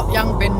ะยังเป็น